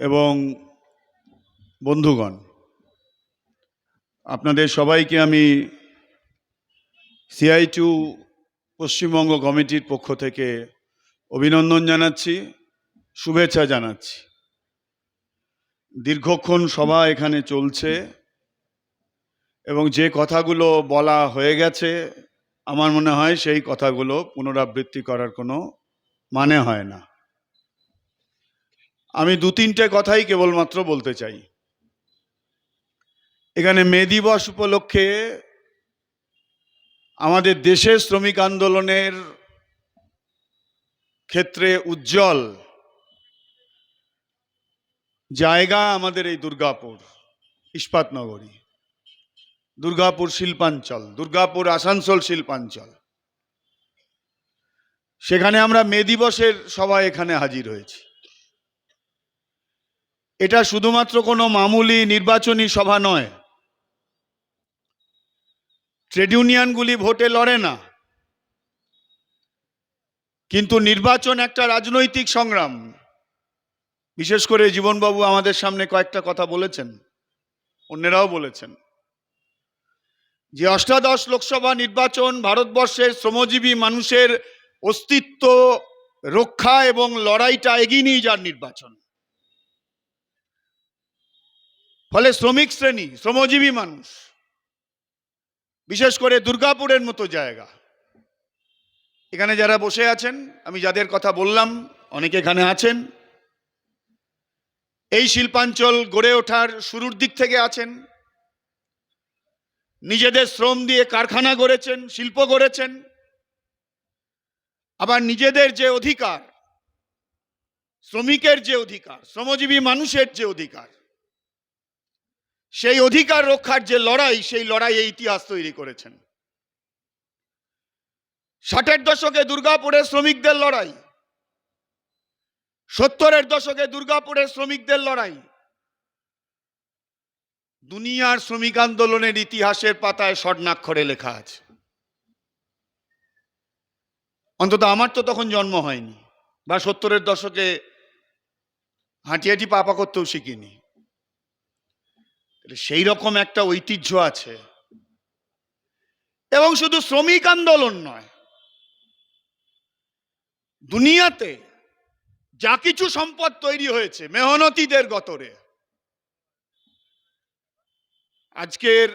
এবং বন্ধুগণ, আপনাদের সবাইকে আমি সিআই টু পশ্চিমবঙ্গ কমিটির পক্ষ থেকে অভিনন্দন জানাচ্ছি, শুভেচ্ছা জানাচ্ছি। দীর্ঘক্ষণ সভা এখানে চলছে এবং যে কথাগুলো বলা হয়ে গেছে, আমার মনে হয় সেই কথাগুলো পুনরাবৃত্তি করার কোনো মানে হয় না। আমি দু তিনটে কথাই কেবলমাত্র বলতে চাই। এখানে মে দিবস উপলক্ষে আমাদের দেশের শ্রমিক আন্দোলনের ক্ষেত্রে উজ্জ্বল জায়গা আমাদের এই দুর্গাপুর, ইস্পাতনগরী। দুর্গাপুর শিল্পাঞ্চল, দুর্গাপুর আসানসোল শিল্পাঞ্চল। সেখানে আমরা মে দিবসের সবাই এখানে হাজির হয়েছি। এটা শুধুমাত্র কোনো মামুলি নির্বাচনী সভা নয়। ট্রেড ইউনিয়নগুলি ভোটে লড়ে না। কিন্তু নির্বাচন একটা রাজনৈতিক সংগ্রাম। বিশেষ করে জীবনবাবু আমাদের সামনে কয়েকটা কথা বলেছেন, অন্যেরাও বলেছেন। যে অষ্টাদশ লোকসভা নির্বাচন ভারতবর্ষের শ্রমজীবী মানুষের অস্তিত্ব রক্ষা এবং লড়াইটা এগিয়ে নিয়ে যার নির্বাচন। ফলে শ্রমিক শ্রেণি, শ্রমজীবী মানুষ, বিশেষ করে দুর্গাপুরের মতো জায়গা। এখানে যারা বসে আছেন, আমি যাদের কথা বললাম, অনেকে এখানে আছেন। এই শিল্পাঞ্চল গড়ে ওঠার শুরুর দিক থেকে আছেন। নিজেদের শ্রম দিয়ে কারখানা গড়েছেন, শিল্প গড়েছেন। আবার নিজেদের যে অধিকার, শ্রমিকের যে অধিকার, শ্রমজীবী মানুষের যে অধিকার সেই অধিকার রক্ষার যে লড়াই, সেই লড়াইয়ে ইতিহাস তৈরি করেছেন। ষাটের দশকে দুর্গাপুরের শ্রমিকদের লড়াই, সত্তরের দশকে দুর্গাপুরের শ্রমিকদের লড়াই, দুনিয়ার শ্রমিক আন্দোলনের ইতিহাসের পাতায় স্বর্ণাক্ষরে লেখা আছে। অন্তত আমার তো তখন জন্ম হয়নি, বা সত্তরের দশকে হাঁটি হাঁটি পাপা করতেও শিখিনি। সেই রকম একটা ঐতিহ্য আছে। এবং শুধু শ্রমিক আন্দোলন নয়, দুনিয়াতে যা কিছু সম্পদ তৈরি হয়েছে মেহনতিদের গতরে। আজকের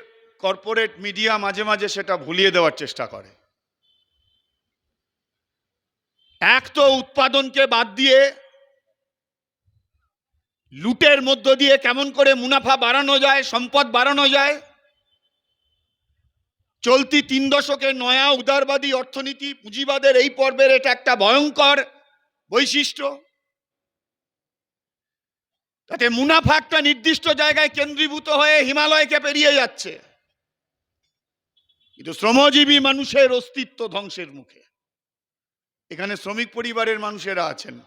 কর্পোরেট মিডিয়া মাঝে মাঝে সেটা ভুলিয়ে দেওয়ার চেষ্টা করে। এক তো উৎপাদনকে বাদ দিয়ে লুটের মধ্য দিয়ে কেমন করে মুনাফা বাড়ানো যায়, সম্পদ বাড়ানো যায়? চলতি তিন দশকের নয়া উদারবাদী অর্থনীতি পুঁজিবাদের এই পর্বের এটা একটা ভয়ঙ্কর বৈশিষ্ট্য। তাতে মুনাফা একটা নির্দিষ্ট জায়গায় কেন্দ্রীভূত হয়ে হিমালয়কে পেরিয়ে যাচ্ছে। কিন্তু শ্রমজীবী মানুষের অস্তিত্ব ধ্বংসের মুখে। এখানে শ্রমিক পরিবারের মানুষেরা আছেন।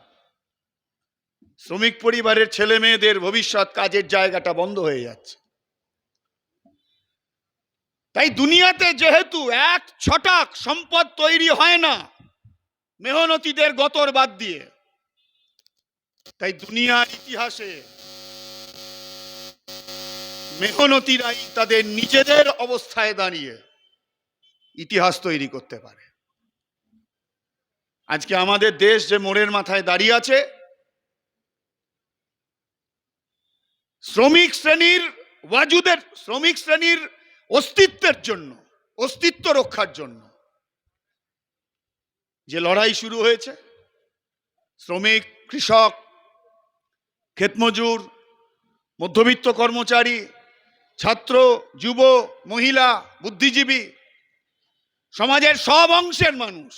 শ্রমিক পরিবারের ছেলে মেয়েদের ভবিষ্যৎ কাজের জায়গাটা বন্ধ হয়ে যাচ্ছে। তাই দুনিয়াতে যেহেতু এক ছটাক সম্পদ তৈরি হয় না, মেহনতিদের গতর বাদ দিয়ে, তাই দুনিয়ার ইতিহাসে মেহনতিরাই তাদের নিজেদের অবস্থায় দাঁড়িয়ে ইতিহাস তৈরি করতে পারে। আজকে আমাদের দেশ যে মোড়ের মাথায় দাঁড়িয়ে আছে শ্রমিক শ্রেণির, ওয়াজুদের শ্রমিক শ্রেণির অস্তিত্বের জন্য, অস্তিত্ব রক্ষার জন্য যে লড়াই শুরু হয়েছে, শ্রমিক, কৃষক, ক্ষেতমজুর, মধ্যবিত্ত কর্মচারী, ছাত্র, যুব, মহিলা, বুদ্ধিজীবী, সমাজের সব অংশের মানুষ,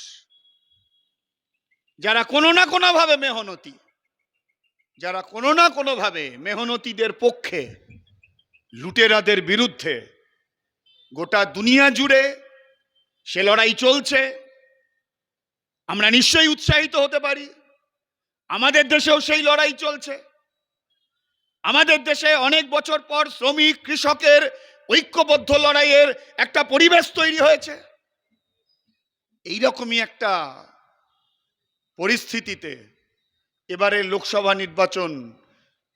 যারা কোনো না কোনোভাবে মেহনতি যারা কোনো না কোনোভাবে মেহনতিদের পক্ষে, লুটেরাদের বিরুদ্ধে গোটা দুনিয়া জুড়ে সে লড়াই চলছে। আমরা নিশ্চয়ই উৎসাহিত হতে পারি। আমাদের দেশেও সেই লড়াই চলছে। আমাদের দেশে অনেক বছর পর শ্রমিক, কৃষকের ঐক্যবদ্ধ লড়াইয়ের একটা পরিবেশ তৈরি হয়েছে। এইরকমই একটা পরিস্থিতিতে এবারে লোকসভা নির্বাচন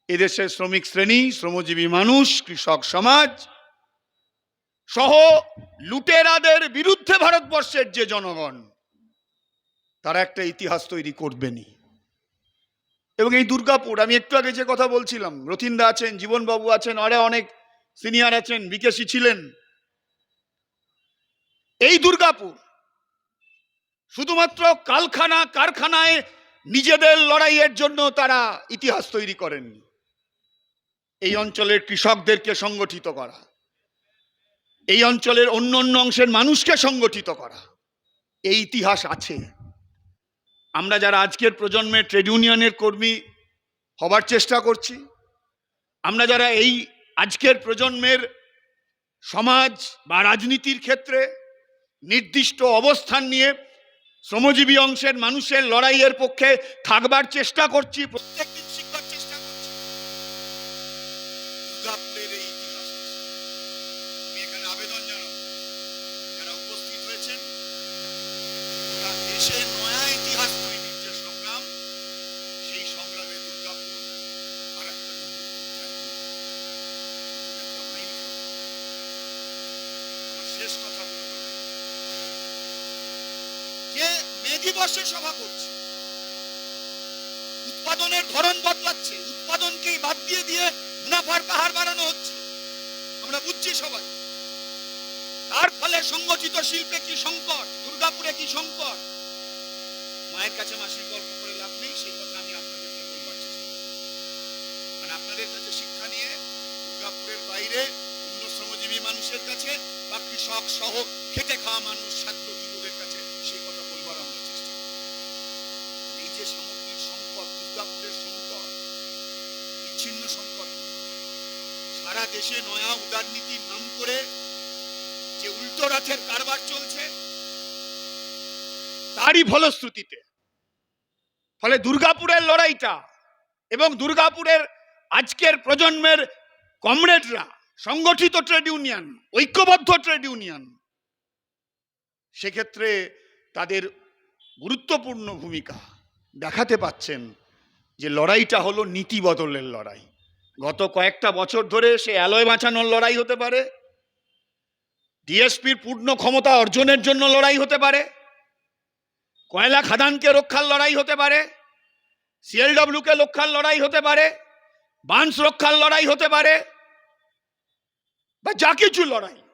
এদেশের শ্রমিক শ্রেণি, শ্রমজীবী মানুষ, কৃষক সমাজ সহ লুটেরাদের বিরুদ্ধে ভারতবর্ষের যে জনগণ, তারা একটা ইতিহাস তৈরি করবেনই এবং এই দুর্গাপুর, আমি একটু আগে যে কথা বলছিলাম, রথিন্দা আছেন, জীবনবাবু আছেন, আরে অনেক সিনিয়র আছেন, বিকেশী ছিলেন। এই দুর্গাপুর শুধুমাত্র কালখানা কারখানায় নিজেদের লড়াইয়ের জন্য তারা ইতিহাস তৈরি করেননি। এই অঞ্চলের কৃষকদেরকে সংগঠিত করা, এই অঞ্চলের অন্য অন্য অংশের মানুষকে সংগঠিত করা, এই ইতিহাস আছে। আমরা যারা আজকের প্রজন্মের ট্রেড ইউনিয়নের কর্মী হবার চেষ্টা করছি, আমরা যারা এই আজকের প্রজন্মের সমাজ বা রাজনীতির ক্ষেত্রে নির্দিষ্ট অবস্থান নিয়ে শ্রমজীবী অংশের মানুষের লড়াইয়ের পক্ষে থাকবার চেষ্টা করছি। শিখবার চেষ্টা করছি। আবেদন যারা উপস্থিত হয়েছেন মে দিবসে সভা করছে। উৎপাদনের ধরন বদলাচ্ছে। উৎপাদনকেই বাদ দিয়ে দিয়ে মুনাফার পাহাড় বাড়ানো হচ্ছে। আমরা বুঝছি সবাই। তার ফলে সংগঠিত শিল্পে কি সংকট, দুর্গাপুরে কি সংকট? মায়ের কাছে মাসির গল্প করে লাভ নেই, সেই কথা আমি আপনাদেরকে বলবার চেষ্টা। মানে আপনাদের কাছে শিক্ষা নিয়ে দুর্গাপুরের বাইরে অন্য শ্রমজীবী মানুষের কাছে বা কৃষক সহ খেটে খাওয়া মানুষ ছাত্র দেশে নয়া উদারনীতির নাম করে যে উল্টো রথের কারবার চলছে, তারই ফলশ্রুতিতে। ফলে দুর্গাপুরের লড়াইটা এবং দুর্গাপুরের আজকের প্রজন্মের কমরেডরা, সংগঠিত ট্রেড ইউনিয়ন, ঐক্যবদ্ধ ট্রেড ইউনিয়ন, সেক্ষেত্রে তাদের গুরুত্বপূর্ণ ভূমিকা দেখাতে পাচ্ছেন যে লড়াইটা হলো নীতি বদলের লড়াই। গত কয়েকটা বছর ধরে সে অ্যালয় বাঁচানোর লড়াই হতে পারে। ডিএসপির পূর্ণ ক্ষমতা অর্জনের জন্য লড়াই হতে পারে। কয়লা খাদানকে রক্ষার লড়াই হতে পারে। সিএলডব্লিউকে রক্ষার লড়াই হতে পারে। বান্স রক্ষার লড়াই হতে পারে। বা যা কিছু লড়াই।